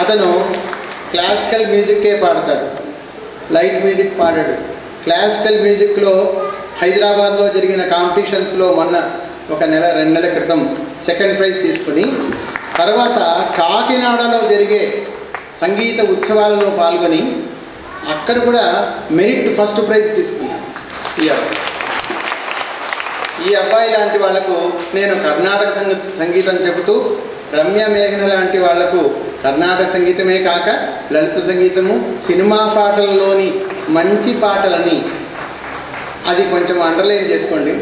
అతను క్లాసికల్ మ్యూజిక్కే పాడతాడు. Light music పాడాడు. క్లాసికల్ మ్యూజిక్లో హైదరాబాద్లో జరిగిన కాంపిటీషన్స్లో మొన్న ఒక నెల రెండు నెలల క్రితం సెకండ్ ప్రైజ్ తీసుకుని తర్వాత కాకినాడలో జరిగే సంగీత ఉత్సవాలలో పాల్గొని అక్కడ కూడా మెరిట్ ఫస్ట్ ప్రైజ్ తీసుకున్నాడు. ఈ అబ్బాయి. ఈ అబ్బాయి లాంటి వాళ్ళకు నేను కర్ణాటక సంగీతం చెబుతూ రమ్య మేఘన లాంటి వాళ్ళకు కర్ణాటక సంగీతమే కాక లలిత సంగీతము సినిమా పాటలలోని మంచి పాటలని అది కొంచెం అండర్లైన్ చేసుకోండి.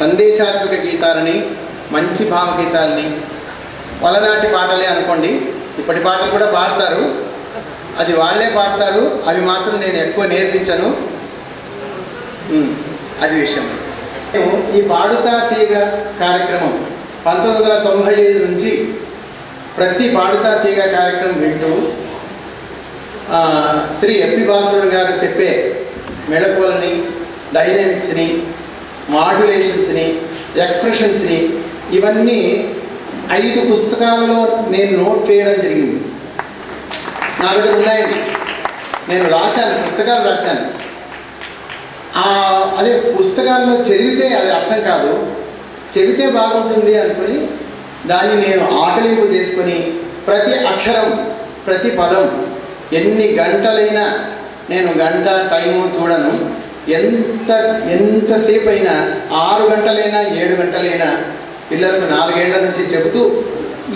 సందేశాత్మక గీతాలని మంచి భావగీతాలని పలనాటి పాటలే అనుకోండి. ఇప్పటి పాటలు కూడా పాడతారు. అది వాళ్ళే పాడతారు. అవి మాత్రం నేను ఎక్కువ నేర్పించను. అది విషయం. మేము ఈ పాడుతా తీగ కార్యక్రమం పంతొమ్మిది వందల తొంభై ఐదు నుంచి ప్రతి పాడుతా తీగ కార్యక్రమం వింటూ శ్రీ ఎస్పి బాలసురుడు గారు చెప్పే మెడకోలని డైనమిక్స్ని మాడ్యులేషన్స్ని ఎక్స్ప్రెషన్స్ని ఇవన్నీ ఐదు పుస్తకాలలో నేను నోట్ చేయడం జరిగింది. నా దగ్గర ఉన్నాయండి. నేను రాశాను పుస్తకాలు రాశాను. అదే పుస్తకాల్లో చదివితే అది అర్థం కాదు. చెబితే బాగుంటుంది అనుకుని దాన్ని నేను ఆకలింపు చేసుకొని ప్రతి అక్షరం ప్రతి పదం ఎన్ని గంటలైనా నేను గంట టైము చూడను. ఎంత ఎంతసేపు అయినా ఆరు గంటలైనా ఏడు గంటలైనా పిల్లలకు నాలుగేళ్ళ నుంచి చెబుతూ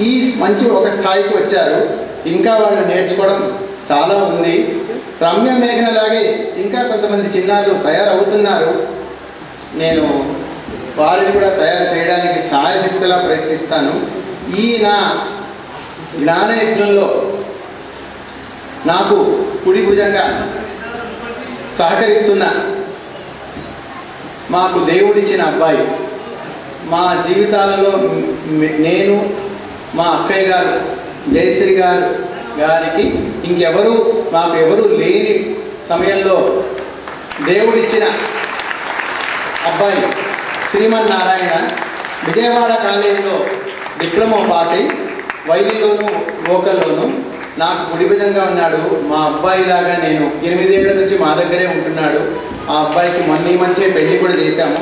ఈ మంచి ఒక స్థాయికి వచ్చారు. ఇంకా వాళ్ళు నేర్చుకోవడం చాలా ఉంది. రమ్య మేఘనలాగే ఇంకా కొంతమంది చిన్నారులు తయారవుతున్నారు. నేను వారిని కూడా తయారు చేయడానికి చెప్పేలా ప్రయత్నిస్తాను. ఈ నా జ్ఞానయజ్ఞంలో నాకు కుడి భుజంగా సహకరిస్తున్న మాకు దేవుడిచ్చిన అబ్బాయి మా జీవితాలలో నేను మా అక్కయ్య గారు జయశ్రీ గారు గారికి ఇంకెవరు మాకు ఎవరు లేని సమయంలో దేవుడిచ్చిన అబ్బాయి శ్రీమన్నారాయణ విజయవాడ కాలేజీలో డిప్లొమా పాస్ అయి వైలిలోను వోకల్లోను నాకు కుడి విధంగా ఉన్నాడు మా అబ్బాయి లాగా నేను. ఎనిమిదేళ్ళ నుంచి మా దగ్గరే ఉంటున్నాడు. ఆ అబ్బాయికి మొన్న ఈ మధ్య పెళ్ళి కూడా చేశాము.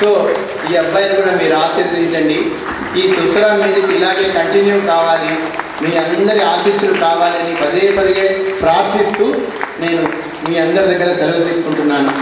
సో ఈ అబ్బాయిని కూడా మీరు ఆశీర్వదించండి. ఈ సుస్రా మీదకి ఇలాగే కంటిన్యూ కావాలి. మీ అందరి ఆశీస్సులు కావాలని పదే పదే ప్రార్థిస్తూ నేను మీ అందరి దగ్గర సెలవు తీసుకుంటున్నాను.